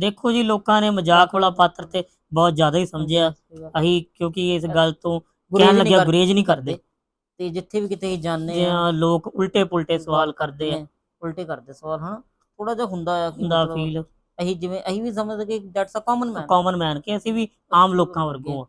ਦੇਖੋ ਜੀ ਲੋਕਾਂ ਨੇ ਮਜ਼ਾਕ ਵਾਲਾ ਪਾਤਰ ਤੇ ਬਹੁਤ ਜ਼ਿਆਦਾ ਹੀ ਸਮਝਿਆ। ਅਸੀਂ ਕਿਉਂਕਿ ਇਸ ਗੱਲ ਤੋਂ ਕਹਿਣ ਲੱਗਿਆ। ਗੁਰੇਜ਼ ਨਹੀਂ ਕਰਦੇ। ਤੇ ਜਿੱਥੇ ਵੀ ਕਿਤੇ ਜਾਂਦੇ ਆ ਲੋਕ ਉਲਟੇ ਪੁਲਟੇ ਸਵਾਲ ਕਰਦੇ ਆ। ਉਲਟੇ ਕਰਦੇ ਸਵਾਲ ਹਨਾ? ਥੋੜਾ ਜਿਹਾ ਹੁੰਦਾ ਆ ਕਿ ਹੁੰਦਾ ਫੀਲ ਅਸੀਂ ਜਿਵੇਂ ਅਸੀਂ ਵੀ ਸਮਝਦੇ ਕਿ that's a common man common man ਕਿ ਅਸੀਂ ਵੀ ਆਮ ਲੋਕਾਂ ਵਰਗੋਂ ਆ।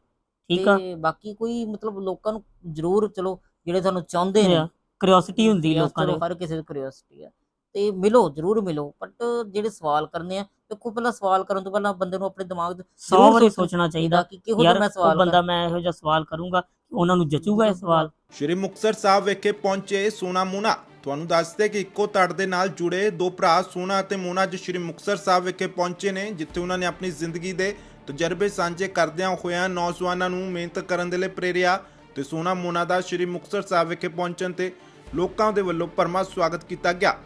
ਠੀਕ ਆ? ਬਾਕੀ ਕੋਈ ਮਤਲਬ ਲੋਕਾਂ ਨੂੰ ਜ਼ਰੂਰ ਚਲੋ ਜਿਹੜੇ ਤੁਹਾਨੂੰ ਚਾਹੁੰਦੇ ਨੇ। ਕਿਉਰਿਓਸਿਟੀ ਹੁੰਦੀ ਲੋਕਾਂ ਦੇ। ਹਰ ਕਿਸੇ ਦੀ ਕਿਉਰਿਓਸਿਟੀ ਆ। ਤੇ ਮਿਲੋ ਜ਼ਰੂਰ ਮਿਲੋ ਬਟ ਜਿਹੜੇ ਸਵਾਲ ਕਰਨੇ ਆ ਦੇਖੋ ਪਹਿਲਾਂ ਸਵਾਲ ਕਰਨ ਤੋਂ ਪਹਿਲਾਂ ਬੰਦੇ ਨੂੰ ਆਪਣੇ ਦਿਮਾਗ 'ਚ 100 ਜ਼ਰੂਰ ਵਾਰੀ ਸੋਚਣਾ ਚਾਹੀਦਾ ਕਿ ਕਿਹੋ ਜਿਹਾ ਮੈਂ ਸਵਾਲ ਬੰਦਾ ਮੈਂ ਇਹੋ ਜਿਹਾ ਸਵਾਲ ਕਰੂੰਗਾ ਉਹਨਾਂ ਨੂੰ ਜਚੂਗਾ ਇਹ ਸਵਾਲ। ਸ਼੍ਰੀ ਮੁਕਤਸਰ ਸਾਹਿਬ ਵਿਖੇ ਪਹੁੰਚੇ ਸੋਨਾ ਮੋਨਾ ਤੁਹਾਨੂੰ ਦੱਸਦੇ ਕਿ ਇੱਕੋ ਤੜ ਦੇ ਨਾਲ ਜੁੜੇ ਦੋ ਭਰਾ ਸੋਨਾ ਅਤੇ ਮੋਨਾ ਅੱਜ ਸ਼੍ਰੀ ਮੁਕਤਸਰ ਸਾਹਿਬ ਵਿਖੇ ਪਹੁੰਚੇ ਨੇ ਜਿੱਥੇ ਉਹਨਾਂ ਨੇ ਆਪਣੀ ਜ਼ਿੰਦਗੀ ਦੇ ਤਜਰਬੇ ਸਾਂਝੇ ਕਰਦਿਆਂ ਹੋਇਆਂ ਨੌਜਵਾਨਾਂ ਨੂੰ ਮਿਹਨਤ ਕਰਨ ਦੇ ਲਈ ਪ੍ਰੇਰਿਆ ਤੇ ਸੋਨਾ ਮੋਨਾ ਦਾ ਸ਼੍ਰੀ ਮੁਕਤਸਰ ਸਾਹਿਬ ਵਿਖੇ ਪਹੁੰਚਣ ਤੇ ਲੋਕਾਂ ਦੇ ਵੱਲੋਂ ਪਰਮਾ ਸਵਾਗਤ ਕੀਤਾ ਗਿਆ।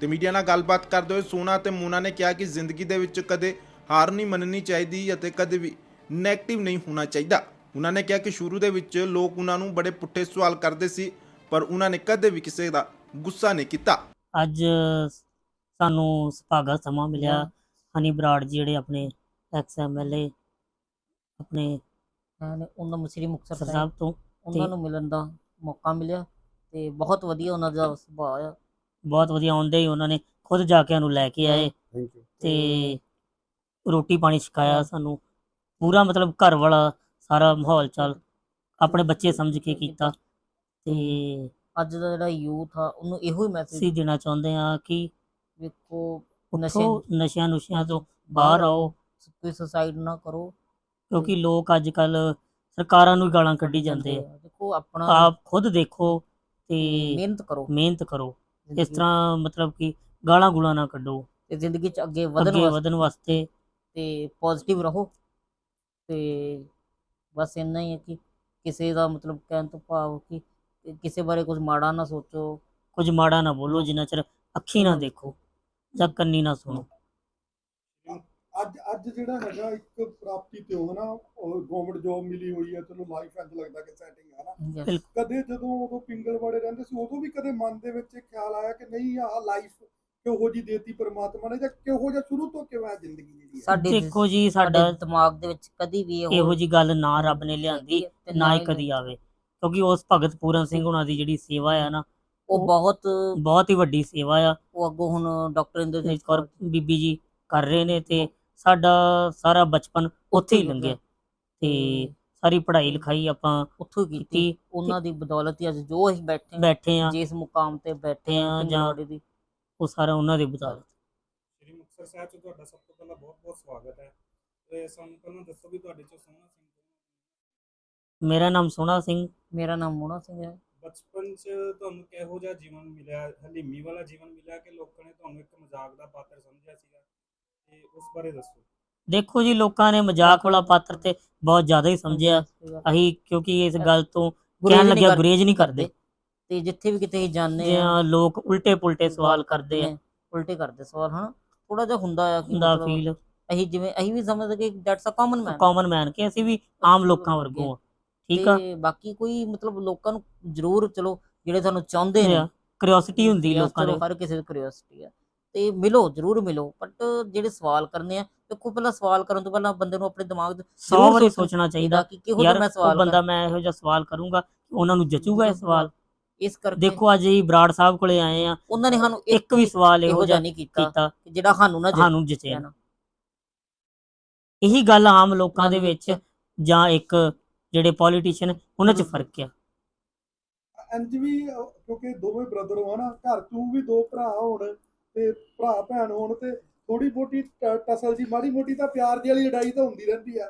ਤੇ ਮੀਡੀਆ ਨਾਲ ਗੱਲਬਾਤ ਕਰਦੇ ਹੋਏ ਸੋਨਾ ਅਤੇ ਮੋਨਾ ਨੇ ਕਿਹਾ ਕਿ ਜ਼ਿੰਦਗੀ ਦੇ ਵਿੱਚ ਕਦੇ ਹਾਰ ਨਹੀਂ ਮੰਨਣੀ ਚਾਹੀਦੀ ਅਤੇ ਕਦੇ ਵੀ ਨੈਗੇਟਿਵ ਨਹੀਂ ਹੋਣਾ ਚਾਹੀਦਾ। ਉਹਨਾਂ ਨੇ ਕਿਹਾ ਕਿ ਸ਼ੁਰੂ ਦੇ ਵਿੱਚ ਲੋਕ ਉਹਨਾਂ ਨੂੰ ਬੜੇ ਪੁੱਠੇ ਸਵਾਲ ਕਰਦੇ ਸੀ ਪਰ ਉਹਨਾਂ ਨੇ ਕਦੇ ਵੀ ਕਿਸੇ ਦਾ ਗੁੱਸਾ ਨਹੀਂ ਕੀਤਾ। ਅੱਜ ਸਾਨੂੰ ਸੁਭਾਗਾ ਸਮਾਂ ਮਿਲਿਆ। ਹਨੀ ਬਰਾੜ ਜੀ ਜਿਹੜੇ ਆਪਣੇ ਐਕਸ ਐਮਐਲਏ ਆਪਣੇ ਨੇ ਉਹਨਾਂ ਨੂੰ ਸ੍ਰੀ ਮੁਕਤਸਰ ਸਾਹਿਬ ਸਾਹਿਬ ਤੋਂ ਉਹਨਾਂ ਨੂੰ ਮਿਲਣ ਦਾ ਮੌਕਾ ਮਿਲਿਆ ਤੇ ਬਹੁਤ ਵਧੀਆ ਉਹਨਾਂ ਦਾ ਸੁਭਾਅ ਆ। ਬਹੁਤ ਵਧੀਆ ਆਉਂਦੇ ਹੀ ਉਹਨਾਂ ਨੇ ਖੁਦ ਜਾ ਕੇ ਸਾਨੂੰ ਲੈ ਕੇ ਆਏ। ਤੇ ਰੋਟੀ ਪਾਣੀ ਛਕਾਇਆ ਸਾਨੂੰ। ਪੂਰਾ ਮਤਲਬ ਘਰ ਵਾਲਾ ਸਾਰਾ ਮਾਹੌਲ ਚਾਲ ਆਪਣੇ ਬੱਚੇ ਸਮਝ ਕੇ ਕੀਤਾ। ਤੇ ਅੱਜ ਦਾ ਜਿਹੜਾ ਯੂਥ ਆ ਉਹਨੂੰ ਇਹੋ ਹੀ ਮੈਸੇਜ ਅਸੀਂ ਦੇਣਾ ਚਾਹੁੰਦੇ ਆ ਕਿ ਵੇਖੋ ਉੱਠੋ ਨਸ਼ਿਆਂ ਨੁਸ਼ਿਆਂ ਤੋਂ ਬਾਹਰ ਆਓ। ਕੋਈ ਸੁਸਾਈਡ ਨਾ ਕਰੋ। ਕਿਉਂਕਿ ਲੋਕ ਅੱਜ ਕੱਲ ਸਰਕਾਰਾਂ ਨੂੰ ਹੀ ਗਾਲਾਂ ਕੱਢੀ ਜਾਂਦੇ ਆ। ਦੇਖੋ ਆਪਣਾ ਆਪ ਖੁਦ ਦੇਖੋ ਤੇ ਮਿਹਨਤ ਕਰੋ। ਮਿਹਨਤ ਕਰੋ। ਇਸ ਤਰ੍ਹਾਂ ਮਤਲਬ ਕਿ ਗਾਲਾਂ ਗੁਲਾਂ ਨਾ ਕੱਢੋ। ਤੇ ਜ਼ਿੰਦਗੀ 'ਚ ਅੱਗੇ ਵਧਣ ਅੱਗੇ ਵਾਸਤੇ ਵਧਣ ਵਾਸਤੇ। ਤੇ ਪੋਜ਼ਿਟਿਵ ਰਹੋ। ਤੇ ਬਸ ਇੰਨਾ ਹੀ ਹੈ ਕਿ ਕਿਸੇ ਦਾ ਮਤਲਬ ਕਹਿਣ ਤੋਂ ਭਾਵ ਕਿ ਕਿਸੇ ਬਾਰੇ ਕੁਝ ਮਾੜਾ ਨਾ ਸੋਚੋ। ਕੁਝ ਮਾੜਾ ਨਾ ਬੋਲੋ ਜਿੰਨਾ ਚਿਰ ਅੱਖੀ ਨਾ ਦੇਖੋ ਜਾਂ ਕੰਨੀ ਨਾ ਸੁਣੋ। ਅੱਜ ਅੱਜ ਜਿਹੜਾ ਹੈਗਾ ਇੱਕ ਪ੍ਰਾਪਤੀ ਤੇ ਹੋ ਨਾ ਗਵਰਨਮੈਂਟ ਜੋਬ ਮਿਲੀ ਹੋਈ ਹੈ ਚਲੋ ਲਾਈਫ ਇੰਜ ਲੱਗਦਾ ਕਿ ਸੈਟਿੰਗ ਹੈ ਨਾ. ਕਦੇ ਜਦੋਂ ਉਦੋਂ ਪਿੰਗਲਵਾੜੇ ਰਹਿੰਦੇ ਸੀ ਉਦੋਂ ਵੀ ਕਦੇ ਮਨ ਦੇ ਵਿੱਚ ਇਹ ਖਿਆਲ ਆਇਆ ਕਿ ਨਹੀਂ ਆਹ ਲਾਈਫ ਕਿਹੋ ਜੀ ਦੇਤੀ ਪਰਮਾਤਮਾ ਨੇ ਜਾਂ ਕਿਹੋ ਜਿਹਾ ਸ਼ੁਰੂ ਤੋਂ ਕਿਵੇਂ ਜ਼ਿੰਦਗੀ ਜਿਹੜੀ ਹੈ। ਸਾਡੇ ਦੇਖੋ ਜੀ ਸਾਡੇ ਦਿਮਾਗ ਦੇ ਵਿੱਚ ਕਦੀ ਵੀ ਇਹੋ ਇਹੋ ਜੀ ਗੱਲ ਨਾ ਰੱਬ ਨੇ ਲਿਆਂਦੀ ਤੇ ਨਾ ਹੀ ਕਦੀ ਆਵੇ। ਕਿਉਂਕਿ ਉਸ ਭਗਤ ਪੂਰਨ ਸਿੰਘ ਹੁਣਾਂ ਦੀ ਜਿਹੜੀ ਸੇਵਾ ਆ ਨਾ ਉਹ ਬਹੁਤ ਬਹੁਤ ਹੀ ਵੱਡੀ ਸੇਵਾ ਆ। ਉਹ ਅੱਗੋਂ ਹੁਣ ਡਾਕਟਰ ਇੰਦਰਜੀਤ ਕੌਰ ਬੀਬੀ ਜੀ ਕਰ ਰਹੇ ਨੇ ਤੇ ਸਾਡਾ ਸਾਰਾ ਬਚਪਨ ਉੱਥੇ ਹੀ ਲੰਘਿਆ। ਤੇ ਸਾਰੀ ਪੜ੍ਹਾਈ ਲਿਖਾਈ ਆਪਾਂ ਉੱਥੋਂ ਕੀਤੀ। ਉਹਨਾਂ ਦੀ ਬਦੌਲਤ ਹੀ ਅੱਜ ਜੋ ਅਸੀਂ ਬੈਠੇ ਬੈਠੇ ਆ ਜਿਸ ਮੁਕਾਮ ਤੇ ਬੈਠੇ ਹਾਂ, ਆ ਜਾਂ- ਦੀ। ਉਹ ਸਾਰਾ ਉਹਨਾਂ ਦੀ ਬਦੌਲਤ। ਸ਼੍ਰੀ ਮੁਕਤਸਰ ਸਾਹਿਬ 'ਚ ਤੁਹਾਡਾ ਸਭ ਤੋਂ ਪਹਿਲਾਂ ਬਹੁਤ-ਬਹੁਤ ਸਵਾਗਤ ਹੈ। ਤੇ ਸਾਨੂੰ ਪਹਿਲਾਂ ਦੱਸੋ ਵੀ ਤੁਹਾਡੇ 'ਚ ਸੋਹਣਾ ਸਿੰਘ ਕੌਣ? ਮੇਰਾ ਨਾਮ ਸੋਹਣਾ ਸਿੰਘ। ਮੇਰਾ ਨਾਮ ਮੋਨਾ ਸਿੰਘ ਹੈ। ਬਚਪਨ 'ਚ ਤੁਹਾਨੂੰ ਕਿਹੋ ਜਿਹਾ ਜੀਵਨ ਮਿਲਿਆ ਹਲੀਮੀ ਵਾਲਾ ਜੀਵਨ ਮਿਲਿਆ ਕਿ ਲੋਕਾਂ ਨੇ ਤੁਹਾਨੂੰ ਇੱਕ ਮਜ਼ਾਕ ਦਾ ਪਾਤਰ ਸਮਝਿਆ ਸੀਗਾ? ਤੇ ਉਸ ਬਾਰੇ ਦੱਸੋ। ਦੇਖੋ ਜੀ ਲੋਕਾਂ ਨੇ ਮਜ਼ਾਕ ਵਾਲਾ ਪਾਤਰ ਤੇ ਬਹੁਤ ਜ਼ਿਆਦਾ ਹੀ ਸਮਝਿਆ। ਅਸੀਂ ਕਿਉਂਕਿ ਇਸ ਗੱਲ ਤੋਂ ਕਹਿਣ ਲੱਗਿਆ। ਗੁਰੇਜ਼ ਨਹੀਂ ਕਰਦੇ। ਤੇ ਜਿੱਥੇ ਵੀ ਕਿਤੇ ਜਾਂਦੇ ਆ ਲੋਕ ਉਲਟੇ ਪੁਲਟੇ ਸਵਾਲ ਕਰਦੇ ਆ। ਉਲਟੇ ਕਰਦੇ ਸਵਾਲ ਹਨਾ? ਥੋੜਾ ਜਿਹਾ ਹੁੰਦਾ ਆ ਕਿ ਹੁੰਦਾ ਫੀਲ ਅਸੀਂ ਜਿਵੇਂ ਅਸੀਂ ਵੀ ਸਮਝਦੇ ਕਿ that's a common man common man ਕਿ ਅਸੀਂ ਵੀ ਆਮ ਲੋਕਾਂ ਵਰਗੋਂ ਆ। ਠੀਕ ਆ? ਤੇ ਬਾਕੀ ਕੋਈ ਮਤਲਬ ਲੋਕਾਂ ਨੂੰ ਜ਼ਰੂਰ ਚਲੋ ਜਿਹੜੇ ਤੁਹਾਨੂੰ ਚਾਹੁੰਦੇ ਨੇ। ਕਿਉਰਿਓਸਿਟੀ ਹੁੰਦੀ ਲੋਕਾਂ ਦੇ। ਹਰ ਕਿਸੇ ਦੀ ਕਿਉਰਿਓਸਿਟੀ ਆ। ਤੇ ਮਿਲੋ ਜ਼ਰੂਰ ਮਿਲੋ। ਬਟ ਜਿਹੜੇ ਸਵਾਲ ਕਰਨੇ ਆ ਦੇਖੋ ਪਹਿਲਾਂ ਸਵਾਲ ਕਰਨ ਤੋਂ ਪਹਿਲਾਂ ਬੰਦੇ ਨੂੰ ਆਪਣੇ ਦਿਮਾਗ 'ਚ 100 ਜ਼ਰੂਰ ਵਾਰੀ ਸੋਚਣਾ ਚਾਹੀਦਾ ਕਿ ਕਿਹੋ ਜਿਹਾ ਮੈਂ ਉਹ ਸਵਾਲ ਬੰਦਾ ਮੈਂ ਇਹੋ ਜਿਹਾ ਸਵਾਲ ਕਰੂੰਗਾ ਉਹਨਾਂ ਨੂੰ ਜਚੂਗਾ ਇਹ ਸਵਾਲ? ਇਸ ਕਰਕੇ ਦੇਖੋ ਅੱਜ ਹੀ ਬਰਾੜ ਸਾਹਿਬ ਕੋਲੇ ਆਏ ਆ ਉਹਨਾਂ ਨੇ ਸਾਨੂੰ ਇੱਕ ਵੀ ਸਵਾਲ ਇਹੋ ਜਿਹਾ ਨਹੀਂ ਕੀਤਾ ਜਿਹੜਾ ਸਾਨੂੰ ਨਾ ਸਾਨੂੰ ਜਚੇ। ਨਾ ਇਹੀ ਗੱਲ ਆਮ ਲੋਕਾਂ ਦੇ ਵਿੱਚ ਜਾਂ ਇੱਕ ਜਿਹੜੇ ਪੋਲੀਟੀਸ਼ੀਅਨ ਉਹਨਾਂ 'ਚ ਫ਼ਰਕ ਆ। ਵੀ ਅਹ, ਕਿਉਂਕਿ ਦੋਵੇਂ ਬ੍ਰਦਰ ਹੋ ਨਾ ਘਰ ਤੂੰ ਵੀ ਦੋ ਭਰਾ ਹੋਣ। ਤੇ ਭਰਾ ਭੈਣ ਹੋਣ ਤੇ ਥੋੜੀ ਬੋਟੀ ਟਸਲ ਜੀ ਮਾੜੀ ਮੋਟੀ ਤਾਂ ਪਿਆਰ ਦੀ ਵਾਲੀ ਲੜਾਈ ਤਾਂ ਹੁੰਦੀ ਰਹਿੰਦੀ ਆ।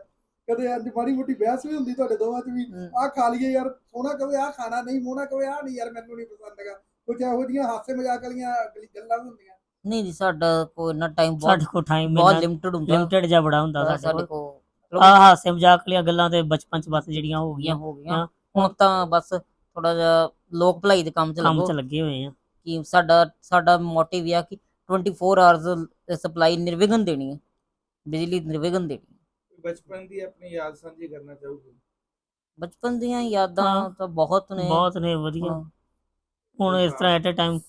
ਕਦੇ ਇੰਜ ਮਾੜੀ ਮੋਟੀ ਬਹਿਸ ਵੀ ਹੁੰਦੀ ਤੁਹਾਡੇ ਦੋਵਾਂ 'ਚ ਵੀ। ਆਹ ਖਾ ਲਈਏ ਯਾਰ ਸੋਹਣਾ ਕਵੇ ਆਹ ਖਾਣਾ ਨਹੀਂ ਮੋਨਾ ਕਵੇ ਆਹ ਨਹੀਂ ਯਾਰ ਮੈਨੂੰ ਨਹੀਂ ਪਸੰਦ ਹੈਗਾ। ਕੁਝ ਇਹੋ ਜਿਹੀਆਂ ਹਾਸੇ ਮਜ਼ਾਕ ਵਾਲੀਆਂ ਗਲੀ- ਵੀ ਹੁੰਦੀਆਂ। ਨਹੀਂ ਜੀ ਸਾਡਾ ਕੋਈ ਇੰਨਾ ਟਾਈਮ ਬਹੁਤ ਸਾਡੇ ਕੋਲ ਟਾਈਮ ਬਹੁਤ ਲਿਮਟਿਡ ਹੁੰਦਾ। ਲਿਮਟਿਡ ਜਿਹਾ ਬੜਾ ਹੁੰਦਾ ਸਾਡੇ ਸਾਡੇ ਕੋਲ। ਹਾਸੇ ਮਜ਼ਾਕ ਵਾਲੀਆਂ ਗੱਲਾਂ ਤੇ ਬਚਪਨ 'ਚ ਬਸ ਜਿਹੜੀਆਂ ਹੋ ਗਈਆਂ। ਹੋ ਗਈਆਂ। ਹੁਣ ਤਾਂ ਬਸ ਥੋੜਾ ਜਿਹਾ ਲੋਕ ਭਲਾਈ ਦੇ ਕੰਮ 'ਚ ਕੰਮ ਲੱਗੋ। 'ਚ ਲੱਗੇ ਹੋਏ ਆ। ਕਿ ਸਾਡਾ ਸਾਡਾ ਮੋਟਿਵ ਇਹ ਆ ਕਿ 24 ਆਵਰਸ ਸਪਲਾਈ ਨਿਰਵਿਘਨ ਦੇਣੀ ਹੈ ਬਿਜਲੀ ਨਿਰਵਿਘਨ ਦੇਣੀ ਹੈ। ਬਚਪਨ ਦੀ ਆਪਣੀ ਯਾਦ ਸਾਂਝੀ ਕਰਨਾ ਚਾਹੋਗੇ? ਬਚਪਨ ਦੀਆਂ ਯਾਦਾਂ ਹਾਂ। ਤਾਂ ਬਹੁਤ ਨੇ। ਬਹੁਤ ਨੇ ਵਧੀਆ। ਹਾਂ। ਹੁਣ ਇਸ ਤਰ੍ਹਾਂ ਐਟ ਅ ਟਾਈਮ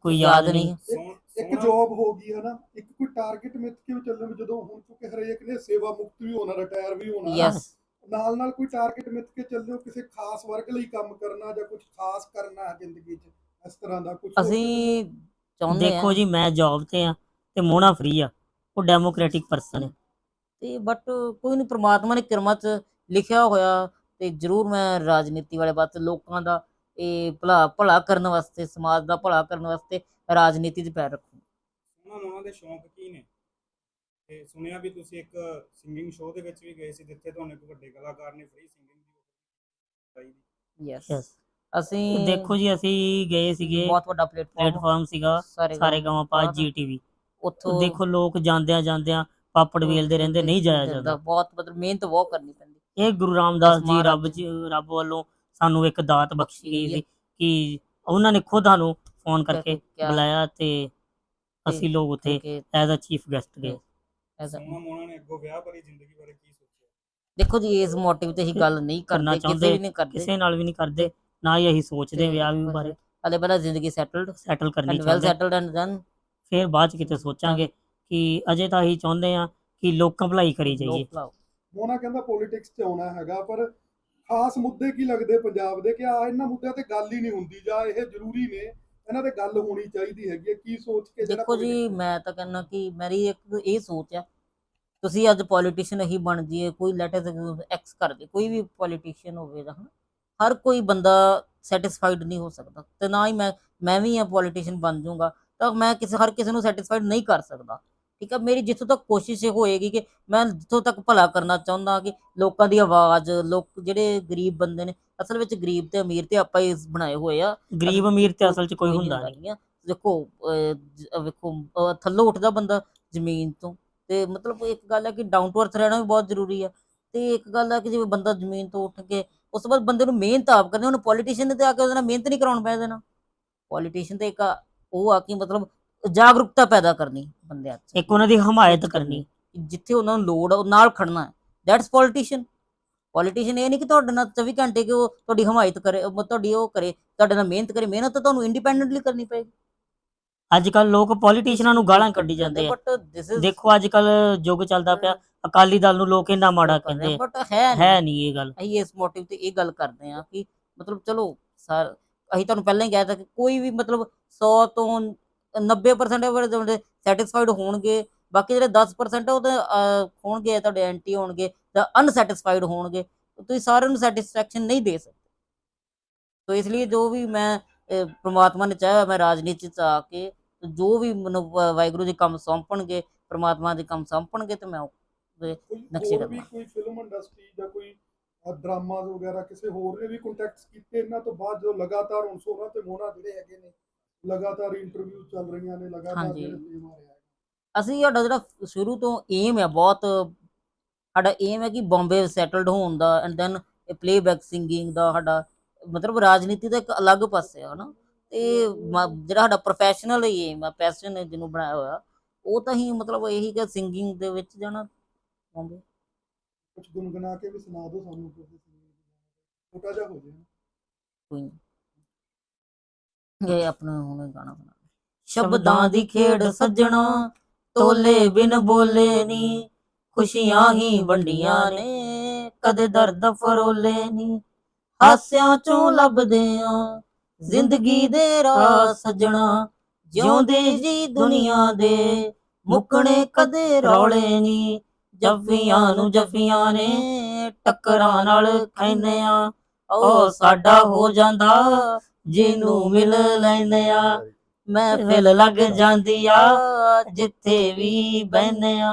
ਕੋਈ ਯਾਦ ਨਹੀਂ। ਸੋਹਣ- ਇੱਕ ਸੋਹਣਾ- ਜੌਬ ਹੋ ਗਈ ਹੈ ਨਾ ਇੱਕ ਕੋਈ ਟਾਰਗੇਟ ਮਿੱਥ ਕੇ ਵੀ ਚੱਲਣ ਵੀ ਜਦੋਂ ਹੁਣ ਕਿਉਂਕਿ ਹਰੇਕ ਨੇ ਸੇਵਾ ਮੁਕਤ ਵੀ ਹੋਣਾ ਰਿਟਾਇਰ ਵੀ ਹੋਣਾ। ਯੈਸ ਨਾਲ ਨਾਲ ਕੋਈ ਟਾਰਗੇਟ ਮਿੱਥ ਕੇ ਚੱਲਦੇ ਹੋ ਕਿਸੇ ਖਾਸ ਵਰਗ ਲਈ ਕੰਮ ਕਰਨਾ ਜਾਂ ਕੁਝ ਖਾਸ ਕਰਨਾ ਹੈ ਜ਼ਿੰਦਗੀ 'ਚ। ਇਸ ਤਰ੍ਹਾਂ ਦਾ ਕੁਝ ਅਸੀਂ ਚਾਹੁੰਦੇ ਦੇਖੋ ਆ ਜੀ ਮੈਂ ਜੌਬ ਤੇ ਆ ਤੇ ਮੋਨਾ ਫ੍ਰੀ ਆ। ਉਹ ਡੈਮੋਕ੍ਰੈਟਿਕ ਪਰਸਨ ਹੈ ਤੇ ਬਟ ਕੋਈ ਨਹੀਂ ਪ੍ਰਮਾਤਮਾ ਨੇ ਕਿਰਮਾ ਚ ਲਿਖਿਆ ਹੋਇਆ ਤੇ ਜ਼ਰੂਰ ਮੈਂ ਰਾਜਨੀਤੀ ਵਾਲੇ ਪਾਸੇ ਲੋਕਾਂ ਦਾ ਇਹ ਭਲਾ ਭਲਾ ਕਰਨ ਵਾਸਤੇ ਸਮਾਜ ਦਾ ਭਲਾ ਕਰਨ ਵਾਸਤੇ ਰਾਜਨੀਤੀ 'ਚ ਪੈਰ ਰੱਖੂ। ਉਹਨਾਂ ਨੂੰ ਉਹਨਾਂ ਦੇ ਸ਼ੌਂਕ ਕੀ ਨੇ? ਤੇ ਸੁਣਿਆ ਵੀ ਤੁਸੀਂ ਇੱਕ ਸਿੰਗਿੰਗ ਸ਼ੋਅ ਦੇ ਵਿੱਚ ਵੀ ਗਏ ਸੀ ਜਿੱਥੇ ਤੁਹਾਨੂੰ ਇੱਕ ਵੱਡੇ ਕਲਾਕਾਰ ਨੇ ਫ੍ਰੀ ਸਿੰਗਿੰਗ ਦੀ ਕਰਾਈ ਦੀ ਯੈਸ ਯੈਸ ਅਸੀਂ ਦੇਖੋ ਜੀ ਅਸੀਂ ਗਏ ਸੀਗੇ ਬਹੁਤ ਵੱਡਾ ਪਲੇਟਫਾਰਮ ਪਲੇਟਫਾਰਮ ਸੀਗਾ ਸਾਰੇ ਗਾਵਾਂ ਪਾ ਬਾਅਦ ਜੀ ਟੀਵੀ। ਉੱਥੋਂ ਦੇਖੋ ਲੋਕ ਜਾਂਦਿਆਂ ਜਾਂਦਿਆਂ ਪਾਪੜ ਵੇਲਦੇ ਰਹਿੰਦੇ ਨਹੀਂ ਜਾਇਆ ਜਾਂਦਾ। ਬਹੁਤ ਮਤਲਬ ਮਿਹਨਤ ਬਹੁਤ ਕਰਨੀ ਪੈਂਦੀ। ਇਹ ਗੁਰੂ ਰਾਮਦਾਸ ਜੀ ਰੱਬ ਜੀ ਰੱਬ ਵੱਲੋਂ ਸਾਨੂੰ ਇੱਕ ਦਾਤ ਬਖਸ਼ੀ ਗਈ ਸੀ ਕਿ ਉਹਨਾਂ ਨੇ ਖੁਦ ਸਾਨੂੰ ਫੋਨ ਕਰਕੇ ਬੁਲਾਇਆ ਤੇ ਅਸੀਂ ਲੋਕ ਉੱਥੇ ਐਜ਼ ਅ ਚੀਫ ਗੈਸਟ ਗਏ। as a- ਸੋਹਣਾ ਮੋਹਣਾ ਨੇ ਅੱਗੋਂ ਵਿਆਹ ਭਰੀ ਜ਼ਿੰਦਗੀ ਬਾਰੇ ਕੀ ਸੋਚਿਆ? ਦੇਖੋ ਜੀ ਇਸ ਮੋਟਿਵ ਤੇ ਹੀ ਗੱਲ ਨਹੀਂ ਕਰਨਾ ਚਾਹੁੰਦੇ, ਵੀ ਨਹੀਂ ਕਰਦੇ। ਕਿਸੇ ਨਾਲ ਵੀ ਨਹੀਂ ਕਰਦੇ। ਨਾ ਹੀ ਅਸੀਂ ਸੋਚਦੇ ਵਿਆਹ ਵੀ ਬਾਰੇ। ਹਲੇ ਪਹਿਲਾਂ ਜ਼ਿੰਦਗੀ ਸੈਟਲਡ ਸੈਟਲ ਕਰਨੀ ਐਂਡ ਵੈਲ ਚਾਹੁੰਦੇ। ਸੈਟਲਡ ਐਂਡ ਦੈਨ ਫਿਰ ਬਾਅਦ ਚ ਕਿਤੇ ਸੋਚਾਂਗੇ ਕਿ ਅਜੇ ਤਾਂ ਅਸੀਂ ਚਾਹੁੰਦੇ ਆ ਕਿ ਲੋਕਾਂ ਭਲਾਈ ਕਰੀ ਜਾਈਏ। ਮੋਨਾ ਕਹਿੰਦਾ ਪੋਲਿਟਿਕਸ 'ਚ ਆਉਣਾ ਹੈਗਾ ਪਰ ਖਾਸ ਮੁੱਦੇ ਕੀ ਲੱਗਦੇ ਪੰਜਾਬ ਦੇ? ਕਿ ਆ ਇਹਨਾਂ ਮੁੱਦਿਆਂ ਤੇ ਗੱਲ ਹੀ ਨਹੀਂ ਹੁੰਦੀ ਜਾਂ ਇਹ ਜ਼ਰੂਰੀ ਨੇ ਇਹਨਾਂ ਤੇ ਗੱਲ ਹੋਣੀ ਚਾਹੀਦੀ ਹੈਗੀ ਹੈ। ਕੀ ਸੋਚ ਕੇ ਜਿਹੜਾ ਦੇਖੋ ਜੀ ਮੈਂ ਤਾਂ ਕਹਿੰਦਾ ਕਿ ਮੇਰੀ ਇੱਕ ਇਹ ਸੋਚ ਆ ਤੁਸੀਂ ਅੱਜ ਪੋਲੀਟੀਸ਼ੀਅਨ ਹੀ ਬਣ ਜਾਈਏ ਕੋਈ ਲੈਟਸ ਐਕਸ ਕਰ ਦੇ ਕੋਈ ਵੀ ਪੋਲੀਟੀਸ਼ੀਅਨ ਹੋਵੇ ਤਾਂ। ਹਨਾ, ਹਰ ਕੋਈ ਬੰਦਾ ਸੈਟੀਸਫਾਈਡ ਨਹੀਂ ਹੋ ਸਕਦਾ ਤੇ ਨਾ ਹੀ ਮੈਂ ਮੈਂ ਵੀ ਆ ਪੋਲੀਟੀਸ਼ੀਅਨ ਬਣ ਜਾਊਂਗਾ ਤਾਂ ਮੈਂ ਕਿਸੇ ਹਰ ਕਿਸੇ ਨੂੰ ਸੈਟੀਸਫਾਈਡ ਨਹੀਂ ਕਰ ਸਕਦਾ। ਠੀਕ ਆ? ਮੇਰੀ ਜਿੱਥੋਂ ਤੱਕ ਕੋਸ਼ਿਸ਼ ਇਹ ਹੋਏਗੀ ਕਿ ਮੈਂ ਜਿੱਥੋਂ ਤੱਕ ਭਲਾ ਕਰਨਾ ਚਾਹੁੰਦਾ ਕਿ ਲੋਕਾਂ ਦੀ ਆਵਾਜ਼ ਲੋਕ ਜਿਹੜੇ ਗਰੀਬ ਬੰਦੇ ਨੇ ਅਸਲ ਵਿੱਚ ਗਰੀਬ ਤੇ ਅਮੀਰ ਤੇ ਆਪਾਂ ਹੀ ਬਣਾਏ ਹੋਏ ਆ। ਗਰੀਬ ਅਮੀਰ ਤੇ ਅਸਲ ਚ ਕੋਈ ਹੁੰਦਾ ਨਹੀਂ। ਦੇਖੋ ਵੇਖੋ ਥੱਲੋਂ ਉੱਠਦਾ ਬੰਦਾ ਜ਼ਮੀਨ ਤੋਂ ਤੇ ਮਤਲਬ ਇੱਕ ਗੱਲ ਹੈ ਕਿ ਡਾਊਨ ਟੂ ਅਰਥ ਰਹਿਣਾ ਵੀ ਬਹੁਤ ਜ਼ਰੂਰੀ ਆ ਤੇ ਇੱਕ ਗੱਲ ਹੈ ਕਿ ਜਿਵੇਂ ਬੰਦਾ ਜ਼ਮੀਨ ਤੋਂ ਉੱਠ ਕੇ ਉਸ ਤੋਂ ਬਾਅਦ ਬੰਦੇ ਨੂੰ ਮਿਹਨਤ ਆਪ ਕਰਨੀ ਉਹਨੂੰ ਪੋਲੀਟੀਸ਼ੀਅਨ ਨੇ ਤੇ ਆ ਕੇ ਉਹਦੇ ਨਾਲ ਮਿਹਨਤ ਨਹੀਂ ਕਰਾਉਣ ਪੈ ਦੇਣਾ। ਪੋਲੀਟੀਸ਼ੀਅਨ ਤੇ ਇੱਕ ਉਹ ਆ ਕਿ ਮਤਲਬ ਜਾਗਰੂਕਤਾ ਪੈਦਾ ਕਰਨੀ ਬੰਦਿਆਂ 'ਚ। ਇੱਕ ਉਹਨਾਂ ਦੀ ਹਮਾਇਤ ਕਰਨੀ। ਜਿੱਥੇ ਉਹਨਾਂ ਨੂੰ ਲੋੜ ਆ ਉਹ ਨਾਲ ਖੜਨਾ ਹੈ। ਦੈਟਸ ਪੋਲੀਟੀਸ਼ੀਅਨ ਪੋਲੀਟੀਸ਼ੀਅਨ ਇਹ ਨਹੀਂ ਕਿ ਤੁਹਾਡੇ ਨਾਲ 24 ਘੰਟੇ ਕਿ ਉਹ ਤੁਹਾਡੀ ਹਮਾਇਤ ਕਰੇ ਤੁਹਾਡੀ ਉਹ ਕਰੇ ਤੁਹਾਡੇ ਨਾਲ ਮਿਹਨਤ ਕਰੇ ਮਿਹਨਤ ਤਾਂ ਤੁਹਾਨੂੰ ਇੰਡੀਪੈਂਡੈਂਟਲੀ ਕਰਨੀ ਪਏਗੀ। ਅੱਜ ਕੱਲ ਲੋਕ ਪੋਲੀਟੀਸ਼ੀਅਨਾਂ ਨੂੰ ਗਾਲਾਂ ਕੱਢੀ ਜਾਂਦੇ ਆ। ਬਟ ਦਿਸ ਇਜ਼ ਦੇਖੋ ਅੱਜ ਕੱਲ ਯੁੱਗ ਚੱਲਦਾ ਪਿਆ। ਅਕਾਲੀ ਦਲ ਨੂੰ ਲੋਕ ਇੰਨਾ ਮਾੜਾ ਕਹਿੰਦੇ। ਬਟ ਹੈ ਨਹੀਂ। ਹੈ ਨਹੀਂ ਇਹ ਗੱਲ। ਅਸੀਂ ਇਸ ਮੋਟਿਵ ਤੇ ਇਹ ਗੱਲ ਕਰਦੇ ਆ ਕਿ ਮਤਲਬ ਚਲੋ ਸਰ ਅਸੀਂ ਤੁਹਾਨੂੰ ਪਹਿਲਾਂ ਹੀ ਕਹਿ ਤਾ ਕਿ ਕੋਈ ਵੀ ਮਤਲਬ 100 ਤੋਂ 90% ਬੰਦੇ ਸੈਟੀਸਫਾਈਡ ਹੋਣਗੇ। ਬਾਕੀ ਜਿਹੜੇ 10% ਉਹ ਹੋਣਗੇ ਤੁਹਾਡੇ ਐਂਟੀ ਹੋਣਗੇ ਜਾਂ ਅਨਸੈਟੀਸਫਾਈਡ ਹੋਣਗੇ। ਤੁਸੀਂ ਸਾਰਿਆਂ ਨੂੰ ਸੈਟੀਸਫੈਕਸ਼ਨ ਨਹੀਂ ਦੇ ਸਕਦੇ। ਤੋ ਇਸ ਲਈ ਜੋ ਵੀ ਮੈਂ ਪ੍ਰਮਾਤਮਾ ਨੇ ਚਾਹਿਆ ਮੈਂ ਰਾਜਨੀਤੀ ਚ ਆ ਕੇ ਜੋ ਵੀ ਮੈਨੂੰ ਵਾਹਿਗੁਰੂ ਜੀ ਕੰਮ ਸੌਂਪਣਗੇ ਪ੍ਰਮਾਤਮਾ ਦੇ ਕੰਮ ਸੌਂਪਣਗੇ ਤੇ ਮੈਂ ਉਹ- ਕੋਈ ਨਕਸ਼ੇ ਕਰਨਾ। ਕੋਈ ਫਿਲਮ ਇੰਡਸਟਰੀ ਜਾਂ ਕੋਈ ਡਰਾਮਾ ਵਗੈਰਾ ਕਿਸੇ ਹੋਰ ਨੇ ਵੀ ਕੰਟੈਕਟਸ ਕੀਤੇ ਇਹਨਾਂ ਤੋਂ ਬਾਅਦ ਜੋ ਲਗਾਤਾਰ ਹੁਣ ਸੋਨਾ ਤੇ ਮੋਨਾ ਜਿਹੜੇ ਹੈਗੇ ਨੇ ਲਗਾਤਾਰ ਇੰਟਰਵਿਊ ਚੱਲ ਰਹੀਆਂ ਨੇ ਲਗਾਤਾਰ। ਜਿਹੜੇ ਫੇਮ ਆ ਰਿਹਾ ਹੈ ਅਸੀਂ ਸਾਡਾ ਜਿਹੜਾ ਸ਼ੁਰੂ ਤੋਂ ਏਮ ਹੈ ਬਹੁਤ ਸਾਡਾ ਏਮ ਹੈ ਕਿ ਬੰਬੇ ਸੈਟਲਡ ਹੋਣ ਦਾ ਐਂਡ ਦੈਨ ਪਲੇਬੈਕ ਸਿੰਗਿੰਗ ਦਾ ਸਾਡਾ ਮਤਲਬ ਰਾਜਨੀਤੀ ਦਾ ਇੱਕ ਅਲੱਗ ਪਾਸੇ ਆ ਹਨਾ ਤੇ ਮ- ਜਿਹੜਾ ਸਾਡਾ ਪ੍ਰੋਫੈਸ਼ਨਲ ਏਮ ਹੈ ਪੈਸ਼ਨ ਹੈ ਜਿਹਨੂੰ ਬਣਾਇਆ ਹੋਇਆ ਉਹ ਤਾਂ ਹੀ ਮਤਲਬ ਇਹੀ ਕਿ ਸਿੰਗਿੰਗ ਦੇ ਵਿੱਚ ਜਾਣਾ ਬੰਬੇ ਕੁਝ ਗੁੰਗਣਾ ਕੇ ਵੀ ਸੁਣਾ ਦਿਓ ਸਾਨੂੰ ਤੁਸੀਂ ਛੋਟਾ ਜਿਹਾ ਹੋ ਜਾਏ ਕੋਈ। ਇਹ ਆਪਣਾ ਹੁਣ ਗਾਣਾ ਬਣਾ। ਸ਼ਬਦਾਂ ਦੀ ਖੇਡ ਸੱਜਣਾ ਤੋਲੇ ਬਿਨ ਬੋਲੇ ਨੀ। ਖੁਸ਼ੀਆਂ ਹੀ ਵੰਡੀਆਂ ਨੇ। ਕਦੇ ਦਰਦ ਫਰੋਲੇ ਨੀ। ਹਾਸਿਆਂ ਚੋਂ ਲੱਭਦੇ ਆ। ਜ਼ਿੰਦਗੀ ਦੇ ਰਾਹ ਸੱਜਣਾ ਜਿਉਂਦੇ ਜੀ ਦੁਨੀਆ ਦੇ। ਮੁੱਕਣੇ ਕਦੇ ਰੌਲੇ ਨੀ ਜੱਫੀਆਂ ਨੂੰ ਜੱਫੀਆਂ ਨੇ ਟੱਕਰਾਂ ਨਾਲ ਖੈਨੇ ਆ। ਉਹ ਸਾਡਾ ਹੋ ਜਾਂਦਾ ਜਿਹਨੂੰ ਮਿਲ ਲੈਨੇ ਆ। ਮਹਿਫਿਲ ਲੱਗ ਜਾਂਦੀ ਆ ਜਿੱਥੇ ਵੀ ਬਹਿਨੇ ਆ।